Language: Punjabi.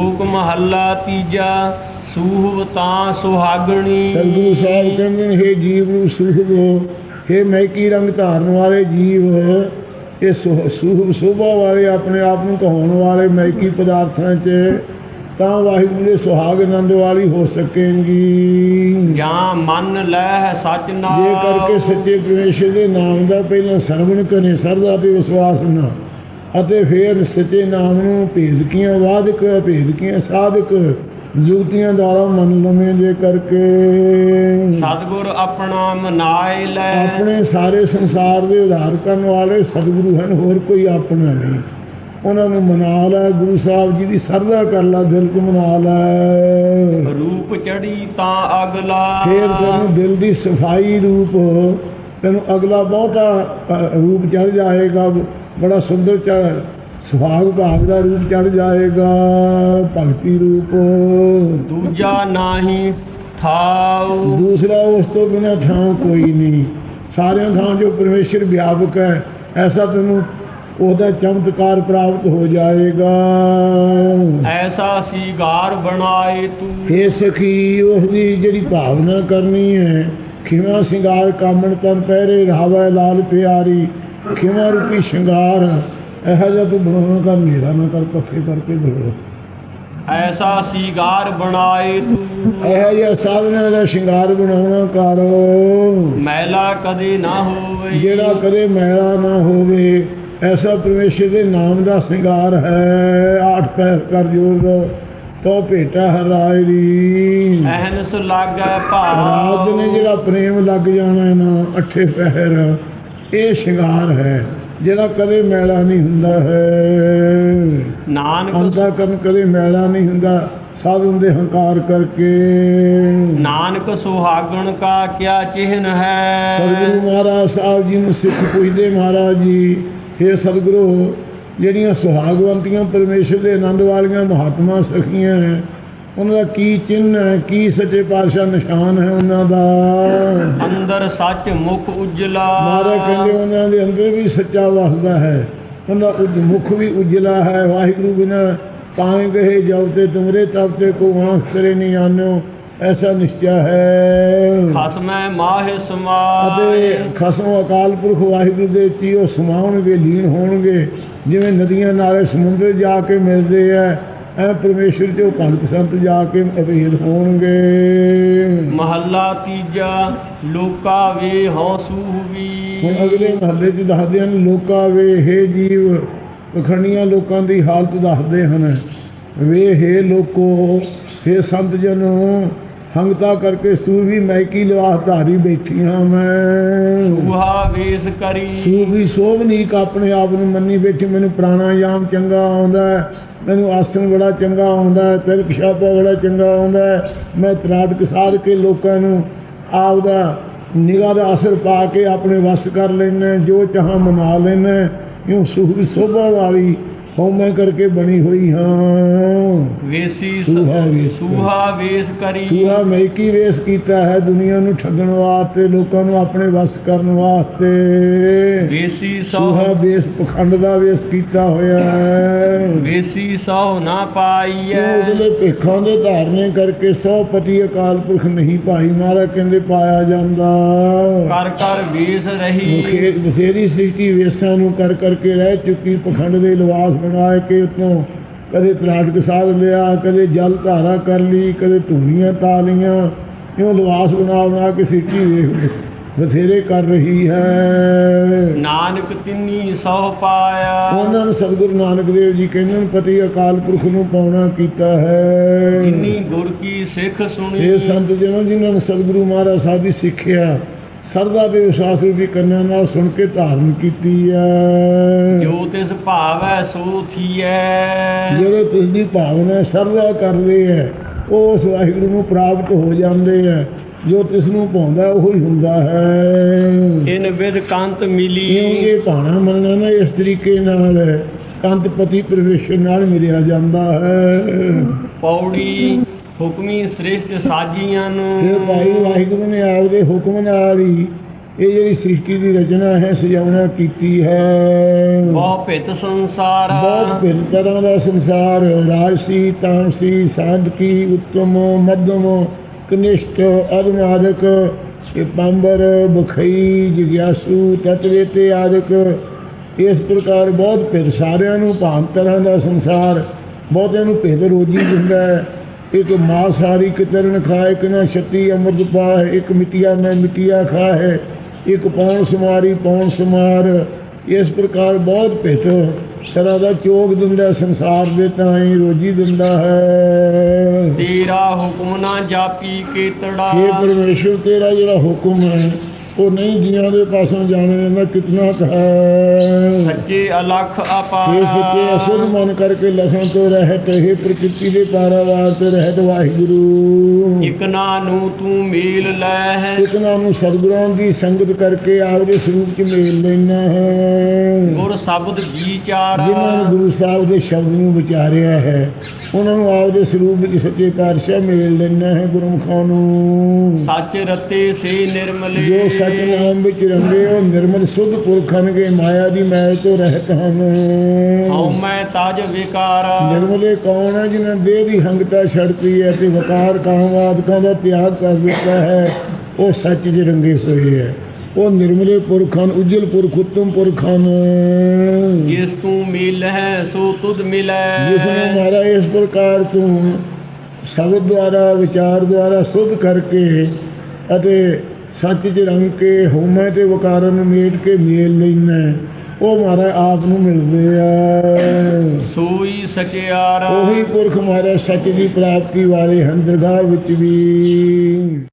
ਸ਼ਲੋਕ ਮਹੱਲਾ ਤੀਜਾ ਸੂਹਬ ਤਾਂ ਸੁਹਾਗਣੀ। ਸਤਿਗੁਰੂ ਸਾਹਿਬ ਕਹਿੰਦੇ ਨੇ हे ਜੀਵ ਨੂੰ ਸੁਹਵੋ हे ਮੈਕੀ ਰੰਗ ਧਾਰਨ ਵਾਲੇ ਜੀਵ ਇਹ ਸੁਹ- ਸੁਹਬ ਸੁਭਾ ਵਾਲੇ ਆਪਣੇ ਆਪ ਨੂੰ ਕਹਾਉਣ ਵਾਲੇ ਮੈਕੀ ਪਦਾਰਥਾਂ 'ਚ ਤਾਂ ਵਾਹਿਗੁਰੂ ਦੇ ਸੁਹਾਗ ਆਨੰਦ ਵਾਲੀ ਹੋ ਸਕੇਗੀ। ਜਾਂ ਮਨ ਲੈ ਸਚ ਨਾ ਜੇ ਕਰਕੇ ਸੱਚੇ ਪਰਮੇਸ਼ਰ ਦੇ ਨਾਮ ਦਾ ਪਹਿਲਾਂ ਸਰਵਣ ਕਰੇ ਸਰਦਾ ਤੇ ਵਿਸ਼ਵਾਸ ਨਾ। ਅਤੇ ਫਿਰ ਸੱਚੇ ਨਾਮ ਨੂੰ ਭੇਦਕੀਆਂ ਵਾਦਕ ਭੇਦਕੀਆਂ ਸਾਧਕ ਜੁਗਤੀਆਂ ਦੁਆਰਾ ਮੰਨ ਲਵੇਂ ਜੇ ਕਰਕੇ। ਸਤਿਗੁਰ ਆਪਣਾ ਮਨਾਏ ਲੈ। ਆਪਣੇ ਸਾਰੇ ਸੰਸਾਰ ਦੇ ਉਧਾਰ ਕਰਨ ਵਾਲੇ ਸਤਿਗੁਰੂ ਹਨ ਹੋਰ ਕੋਈ ਆਪਣਾ ਨਹੀਂ। ਉਹਨਾਂ ਨੂੰ ਮਨਾ ਲੈ ਗੁਰੂ ਸਾਹਿਬ ਜੀ ਦੀ ਸਰਦਾ ਕਰ ਲੈ ਦਿਲ ਕੋ ਮਨਾ ਲੈ। ਰੂਪ ਚੜੀ ਤਾਂ ਅਗਲਾ। ਫੇਰ ਤੈਨੂੰ ਦਿਲ ਦੀ ਸਫ਼ਾਈ ਰੂਪ ਤੈਨੂੰ ਅਗਲਾ ਬਹੁਤਾ ਰੂਪ ਚੜ ਜਾਏਗਾ। ਬੜਾ ਸੁੰਦਰ ਚੜ ਸੁਹਾਗ ਭਾਗ ਦਾ ਰੂਪ ਚੜ ਜਾਏਗਾ ਭਗਤੀ ਰੂਪ। ਦੂਜਾ ਨਾਹੀ ਥਾਉ। ਦੂਸਰਾ ਉਸ ਤੋਂ ਬਿਨਾ ਥਾਂ ਕੋਈ ਨਹੀਂ। ਸਾਰਿਆਂ ਥਾਂ ਜੋ ਪਰਮੇਸ਼ਰ ਵਿਆਪਕ ਹੈ ਐਸਾ ਤੈਨੂੰ ਉਹਦਾ ਚਮਤਕਾਰ ਪ੍ਰਾਪਤ ਹੋ ਜਾਏਗਾ। ਐਸਾ ਸੀਗਾਰ ਬਣਾਏ ਤੂੰ। ਇਹ ਸਖੀ ਉਸ ਦੀ ਜਿਹੜੀ ਭਾਵਨਾ ਕਰਨੀ ਹੈ ਖਿਮਾ ਸਿੰਗਾਰ ਕਾਮਣ ਤਨ ਪਹਿਰੇ ਰਾਵੈ ਲਾਲ ਪਿਆਰੀ। ਖਿਮਾ ਰੂਪੀ ਸ਼ਿੰਗਾਰ? ਇਹੋ ਜਿਹਾ ਤੂੰ ਬਣਾਉਣਾ ਕਰ ਮੇਰਾ ਨਾ ਕਰ ਪੱਖੇ ਕਰਕੇ ਬੋਲੋ। ਐਸਾ ਸੀਗਾਰ ਬਣਾਏ ਤੂੰ। ਇਹੋ ਜਿਹਾ ਸਾਧਨਾਂ ਦਾ ਸ਼ਿੰਗਾਰ ਬਣਾਉਣਾ ਕਰ। ਮੈਲਾ ਕਦੇ ਨਾ ਹੋਵੇ। ਜਿਹੜਾ ਕਦੇ ਮੈਲਾ ਨਾ ਹੋਵੇ ਐਸਾ ਪਰਮੇਸ਼ਰ ਦੇ ਨਾਮ ਦਾ ਸ਼ਿੰਗਾਰ ਹੈ। ਆਠ ਪੈਰ ਕਰ ਜੋਰ ਤੋ ਭੇਟਾ ਹਰਾਇ ਦੀ। ਐਹਨਸ ਲਾਗੈ ਭਾਵ। ਨੇ ਜਿਹੜਾ ਪ੍ਰੇਮ ਲੱਗ ਜਾਣਾ ਨਾ ਅੱਠੇ ਪਹਿਰ ਇਹ ਸ਼ਿੰਗਾਰ ਹੈ ਜਿਹੜਾ ਕਦੇ ਮੈਲਾ ਨਹੀਂ ਹੁੰਦਾ ਹੈ। ਨਾਨਕ ਅੰਤਾ ਕਰਨ ਕਦੇ ਮੈਲਾ ਨਹੀਂ ਹੁੰਦਾ ਸਾਧੂ ਦੇ ਹੰਕਾਰ ਕਰਕੇ। ਨਾਨਕ ਸੁਹਾਗਣ ਕਾ ਕਿਆ ਚਿਹਨ ਹੈ? ਸਤਿਗੁਰੂ ਮਹਾਰਾਜ ਸਾਹਿਬ ਜੀ ਨੂੰ ਸਿੱਖ ਪੁੱਛਦੇ ਮਹਾਰਾਜ ਜੀ ਇਹ ਸਤਿਗੁਰੂ ਜਿਹੜੀਆਂ ਸੁਹਾਗਵੰਤੀਆਂ ਪਰਮੇਸ਼ਰ ਦੇ ਆਨੰਦ ਵਾਲੀਆਂ ਮਹਾਤਮਾ ਸਖੀਆਂ ਹੈ ਉਹਨਾਂ ਦਾ ਕੀ ਚਿੰਨ੍ਹ ਹੈ ਕੀ ਸੱਚੇ ਪਾਤਸ਼ਾਹ ਨਿਸ਼ਾਨ ਹੈ ਉਹਨਾਂ ਦਾ। ਅੰਦਰ ਸੱਚ ਮੁਖ ਉਜਲਾ। ਮਹਾਰਾਜ ਕਹਿੰਦੇ ਉਹਨਾਂ ਦੇ ਅੰਦਰ ਵੀ ਸੱਚਾ ਵਸਦਾ ਹੈ। ਉਹਦਾ ਉਜ ਮੁਖ ਵੀ ਉਜਲਾ ਹੈ। ਵਾਹਿਗੁਰੂ ਬਿਨਾ ਤਾਂ ਕਹੇ ਜਬ ਤੇ ਤੁਮਰੇ ਤਬ ਤੇ ਕੋ ਆਂਖ ਕਰੇ ਨਹੀਂ ਆਨਿਓ ਐਸਾ ਨਿਸ਼ਚਾ ਹੈ। ਖਸਮੈ ਮਾਹਿ ਸਮਾਏ ਅਤੇ ਖਸਮ ਅਕਾਲ ਪੁਰਖ ਵਾਹਿਗੁਰੂ ਦੇ ਚੀ ਉਹ ਸਮਾਉਣਗੇ ਲੀਨ ਹੋਣਗੇ। ਜਿਵੇਂ ਨਦੀਆਂ ਨਾਲੇ ਸਮੁੰਦਰ ਜਾ ਕੇ ਮਿਲਦੇ ਆ ਐ ਪਰਮੇਸ਼ਰ ਚ ਉਹ ਭਗਤ ਸੰਤ ਜਾ ਕੇ ਅਭੇਦ ਹੋਣਗੇ। ਮਹੱਲਾ ਤੀਜਾ ਲੋਕਾ ਵੇ ਹਉ ਸੂਹਵੀ। ਹੁਣ ਅਗਲੇ ਮਹੱਲੇ 'ਚ ਦੱਸਦੇ ਹਨ ਲੋਕਾਂ ਵੇ ਹੇ ਜੀਵ ਪਖੰਡੀਆਂ ਲੋਕਾਂ ਦੀ ਹਾਲਤ ਦੱਸਦੇ ਹਨ। ਵੇ ਹੇ ਲੋਕੋ ਹੇ ਸੰਤ ਜਨੋ ਹੰਗਤਾ ਕਰਕੇ ਸੂ ਵੀ ਮੈਕੀ ਲਿਵਾਸ ਧਾਰੀ ਬੈਠੀ ਹਾਂ ਮੈਂ। ਸੁਹਾ ਵੇਸ ਕਰੀ। ਸੂ ਵੀ ਸੋਭਨੀਕ ਆਪਣੇ ਆਪ ਨੂੰ ਮੰਨੀ ਬੈਠੀ ਮੈਨੂੰ ਪ੍ਰਾਣਾਯਾਮ ਚੰਗਾ ਆਉਂਦਾ ਮੈਨੂੰ ਆਸਣ ਬੜਾ ਚੰਗਾ ਆਉਂਦਾ ਤਿਲਕ ਛਾਪਾ ਬੜਾ ਚੰਗਾ ਆਉਂਦਾ। ਮੈਂ ਤਰਾਟਕ ਸਾਧ ਕੇ ਲੋਕਾਂ ਨੂੰ ਆਪ ਦਾ ਨਿਗਾਹ ਦਾ ਅਸਰ ਪਾ ਕੇ ਆਪਣੇ ਵਸ ਕਰ ਲੈਣਾ ਜੋ ਚਾਹਾਂ ਮਨਾ ਲੈਣਾ ਇਉਂ ਸੁਖ ਸੋਭਾ ਵਾਲੀ ਹਉਮੈ ਕਰਕੇ ਬਣੀ ਹੋਈ ਹਾਂ। ਵੇਸੀ ਸੂਹਾ ਵੇਸ ਸੂਹਾ ਵੇਸ ਕਰੀ। ਸੂਹਾ ਮੈਕੀ ਵੇਸ ਕੀਤਾ ਹੈ ਦੁਨੀਆ ਨੂੰ ਠੱਗਣ ਵਾਸਤੇ ਲੋਕਾਂ ਨੂੰ ਆਪਣੇ ਵਸ ਕਰਨ ਵਾਸਤੇ। ਵੇਸੀ ਸੂਹਾ ਵੇਸ ਪਖੰਡ ਦਾ ਵੇਸ ਕੀਤਾ ਹੋਇਆ ਹੈ। ਵੇਸੀ ਸੋ ਨਾ ਪਾਈਐ। ਉਹਦੇ ਭੇਖਾਂ ਦੇ ਧਾਰਨੇ ਕਰਕੇ ਸੌ ਪਤੀ ਅਕਾਲ ਪੁਰਖ ਨਹੀਂ ਭਾਈ ਮਹਾਰਾਜ ਕਹਿੰਦੇ ਪਾਇਆ ਜਾਂਦਾ। ਕਰ ਕਰ ਵੇਸ ਰਹੀ। ਮੁਖੇ ਬਥੇਰੀ ਸ੍ਰਿਸ਼ਟੀ ਵੇਸਾਂ ਨੂੰ ਕਰ ਕਰਕੇ ਰਹਿ ਚੁੱਕੀ ਪਖੰਡ ਦੇ ਲਿਵਾਸ ਬਣਾ ਕੇ ਉਤੋਂ ਕਦੇ ਤਰਾਟਕ ਸਾਧ ਲਿਆ ਕਦੇ ਜਲ ਧਾਰਾ ਕਰ ਲਈ ਕਦੇ ਧੂਣੀਆਂ ਤਾ ਲੀਆਂ ਇਉਂ ਲਿਵਾਸ ਬਣਾ ਬਣਾ ਕੇ ਸ੍ਰਿਸ਼ਟੀ ਵੇਖ ਬਥੇਰੇ ਕਰ ਰਹੀ ਹੈ। ਨਾਨਕ ਤਿੰਨੀ ਸੋ ਪਾਇਆ। ਉਹਨਾਂ ਨੂੰ ਸਤਿਗੁਰੂ ਨਾਨਕ ਦੇਵ ਜੀ ਕਹਿੰਦੇ ਨੇ ਪਤੀ ਅਕਾਲ ਪੁਰਖ ਨੂੰ ਪਾਉਣਾ ਕੀਤਾ ਹੈ। ਤਿੰਨੀ ਗੁਰ ਕੀ ਸਿੱਖ ਸੁਣੀ। ਇਹ ਸੰਤ ਜਿਨ੍ਹਾਂ ਨੇ ਸਤਿਗੁਰੂ ਮਹਾਰਾਜ ਸਾਹਿਬ ਦੀ ਸਿੱਖਿਆ ਸਰਦਾ ਤੇ ਵਿਸ਼ਵਾਸ ਰੂਪੀ ਕੰਨਾਂ ਨਾਲ ਸੁਣ ਕੇ ਧਾਰਨ ਕੀਤੀ ਹੈ ਜੋ ਤਿਸ ਭਾਵੈ ਸੋ ਥੀਐ। ਜਿਹੜੇ ਤਿਸ ਦੀ ਭਾਵਨਾ ਸਰਦਾ ਕਰਦੇ ਹੈ ਉਹ ਉਸ ਵਾਹਿਗੁਰੂ ਨੂੰ ਪ੍ਰਾਪਤ ਹੋ ਜਾਂਦੇ ਹੈ ਜੋ ਤਿਸ ਨੂੰ ਪਾਉਂਦਾ ਉਹ ਹੀ ਹੁੰਦਾ ਹੈ। ਇਨ ਵਿਦ ਕੰਤ ਮਿਲੀ। ਇਹ ਭਾਣਾ ਮੰਨਣਾ ਨਾ ਇਸ ਤਰੀਕੇ ਨਾਲ ਕੰਤਪਤੀ ਪਰਮੇਸ਼ਰ ਨਾਲ ਮਿਲਿਆ ਜਾਂਦਾ ਹੈ। ਪੌੜੀ ਹੁਕਮੀ ਸ੍ਰਿਸ਼ਟ ਸਾਜੀਆਂ ਇਹ ਭਾਈ ਵਾਹਿਗੁਰੂ ਨੇ ਆਪਦੇ ਹੁਕਮ ਨਾਲ ਹੀ ਇਹ ਜਿਹੜੀ ਸ੍ਰਿਸ਼ਟੀ ਦੀ ਰਚਨਾ ਹੈ ਸਜਾਉਣਾ ਕੀਤੀ ਹੈ। ਬਹੁ ਭਿਤ ਸੰਸਾਰ। ਬਹੁਤ ਭਿੰਨ ਤਰ੍ਹਾਂ ਦਾ ਸੰਸਾਰ ਰਾਜਸੀ ਤਾਮਸੀ ਸਾਧਕੀ ਉੱਤਮ ਮੱਧਮ ਕਨਿਸ਼ਟ ਅਰਮਾਦਕ ਇਹ ਪੰਬਰ ਬਖਈ ਜਿਗਿਆਸੂ ਤਤਵੇਤੇ ਆਦਿਕ। ਇਸ ਪ੍ਰਕਾਰ ਬਹੁਤ ਭਿੰਨ ਸਾਰਿਆਂ ਨੂੰ ਭਾਂਤ ਤਰ੍ਹਾਂ ਦਾ ਸੰਸਾਰ ਬਹੁਤਿਆਂ ਨੂੰ ਭਿੰਨ ਰੋਜੀ ਦਿੰਦਾ ਹੈ। ਇੱਕ ਮਾਸਾਰੀ ਕਿਤਰਨ ਖਾਏ ਕਿ ਨਾ ਛਤੀ ਅੰਮ੍ਰਿਤ ਪਾਏ ਇੱਕ ਮਿੱਟੀਆ ਮੈਂ ਮਿੱਟੀਆ ਖਾਏ ਇੱਕ ਪੌਣ ਸਮਾਰੀ ਪੌਣ ਸਮਾਰ। ਇਸ ਪ੍ਰਕਾਰ ਬਹੁਤ ਭਿੱਤ ਤਰ੍ਹਾਂ ਦਾ ਚੋਗ ਦਿੰਦਾ ਸੰਸਾਰ ਦੇ ਤਾਈ ਰੋਜੀ ਦਿੰਦਾ ਹੈ। ਤੇਰਾ ਹੁਕਮ ਨਾ ਜਾਪੀ ਕੇਤੜਾ। ਇਹ ਪਰਮੇਸ਼ਰ ਤੇਰਾ ਜਿਹੜਾ ਹੁਕਮ ਹੈ ਉਹ ਨਹੀਂ ਜੀਆਂ ਦੇ ਪਾਸੋਂ ਜਾਣੇ ਜਾਂਦਾ ਕਿਤਨਾ ਕੁ ਹੈ। ਸੱਚੇ ਅਲਖ ਇਹ ਸੱਚੇ ਅਸੁੱਧ ਅਪਾਰ ਮਨ ਕਰਕੇ ਲਖਾਂ ਤੋਂ ਰਹਿਤ ਹੈ ਪ੍ਰਕਿਰਤੀ ਦੇ ਪਾਰਾਵਾਰ ਤੇ ਰਹਿਤ ਵਾਹਿਗੁਰੂ। ਇਕ ਨਾ ਨੂੰ ਤੂੰ ਮੇਲ ਲੈ। ਹੈ ਇਤਨਾ ਨੂੰ ਸਤਿਗੁਰਾਂ ਦੀ ਸੰਗਤ ਕਰਕੇ ਆਪਦੇ ਸਰੂਪ ਚ ਮੇਲ ਲੈਣਾ ਹੈ। ਗੁਰ ਸ਼ਬਦ ਵਿਚਾਰ ਜਿਨ੍ਹਾਂ ਨੇ ਗੁਰੂ ਸਾਹਿਬ ਦੇ ਸ਼ਬਦ ਨੂੰ ਵਿਚਾਰਿਆ ਹੈ ਉਹਨਾਂ ਨੂੰ ਆਪਦੇ ਸਰੂਪ ਵਿੱਚ ਸੱਚੇ ਪਾਤਸ਼ਾਹ ਮੇਲ ਲੈਣਾ ਹੈ ਗੁਰਮੁਖਾਂ ਨੂੰ। ਸੱਚ ਰਤੇ ਸੇ ਨਿਰਮਲੇ। ਜੋ ਸੱਚ ਨਾਮ ਵਿੱਚ ਰਹਿੰਦੇ ਉਹ ਨਿਰਮਲ ਸੁੱਧ ਪੁਰਖ ਹਨ ਕੇ ਮਾਇਆ ਦੀ ਮੈਲ ਤੋਂ ਰਹਿਤ ਹਨ। ਹਉ ਮੈਂ ਤਜ ਵਿਕਾਰ। ਨਿਰਮਲੇ ਕੌਣ ਹੈ ਜਿਨ੍ਹਾਂ ਦੇਹ ਦੀ ਹੰਗਤਾ ਛੱਡਤੀ ਹੈ ਤੇ ਵਕਾਰ ਕਾਮਵਾਦਕਾਂ ਦਾ ਤਿਆਗ ਕਰ ਦਿੱਤਾ ਹੈ? ਉਹ ਸੱਚ 'ਚ ਰੰਗੇ ਹੋਏ ਹੈ। ਉਹ ਨਿਰਮਲੇ ਪੁਰਖ ਉਜਲ ਪੁਰਖ ਉੱਤਮ ਪੁਰਖ ਜਿਸ ਤੂੰ ਮਿਲ ਹੈ ਸੋ ਤੁਧ ਮਿਲੈ। ਜਿਸ ਨੂੰ ਮਾਰਾ ਇਸ ਪ੍ਰਕਾਰ ਤੂੰ ਸ਼ਬਦ ਦੁਆਰਾ ਵਿਚਾਰ ਦੁਆਰਾ ਸੁਧ ਕਰਕੇ ਅਤੇ ਸੱਚ 'ਚ ਰੰਗ ਕੇ ਹੋਮੈ ਤੇ ਵਕਾਰਾਂ ਨੂੰ ਮੇਟ ਕੇ ਮੇਲ ਲੈਣਾ ਉਹ ਮਾਰਾ ਆਪ ਨੂੰ ਮਿਲਦੇ ਆ। ਸੋਈ ਸਚਿਆਰਾ। ਉਹੀ ਪੁਰਖ ਮਾਰਾ ਸੱਚ ਦੀ ਪ੍ਰਾਪਤੀ ਵਾਲੇ ਹਨ ਦਰਗਾਹ ਵਿੱਚ ਵੀ।